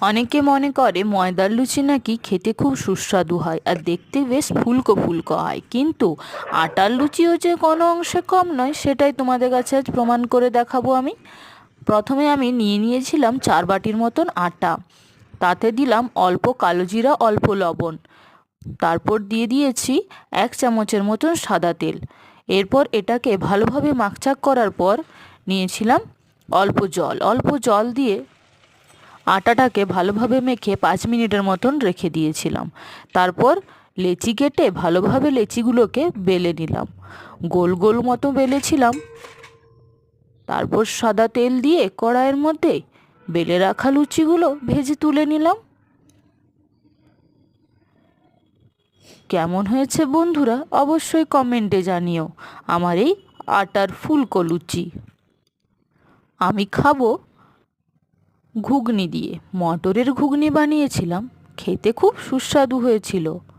অনেকে মনে করে ময়দার লুচি নাকি খেতে খুব সুস্বাদু হয় আর দেখতে বেশ ফুলকো ফুলকো হয়। কিন্তু আটার লুচিও যে কোনো অংশে কম নয়, সেটাই তোমাদের কাছে আজ প্রমাণ করে দেখাবো আমি। প্রথমে আমি নিয়ে নিয়েছিলাম চার বাটির মতন আটা। তাতে দিলাম অল্প কালো জিরা, অল্প লবণ। তারপর দিয়ে দিয়েছি এক চামচের মতন সাদা তেল। এরপর এটাকে ভালোভাবে মাখচাক করার পর নিয়েছিলাম অল্প জল। অল্প জল দিয়ে আটাটাকে ভালোভাবে মেখে পাঁচ মিনিটের মতন রেখে দিয়েছিলাম। তারপর লেচি কেটে ভালোভাবে লেচিগুলোকে বেলে নিলাম। গোল গোল মতো বেলেছিলাম। তারপর সাদা তেল দিয়ে কড়াইয়ের মধ্যে বেলে রাখা লুচিগুলো ভেজে তুলে নিলাম। কেমন হয়েছে বন্ধুরা অবশ্যই কমেন্টে জানিও। আমার এই আটার ফুলকো লুচি। আমি খাব ঘুগনি দিয়ে। মটরের ঘুগনি বানিয়েছিলাম। খেতে খুব সুস্বাদু হয়েছিল।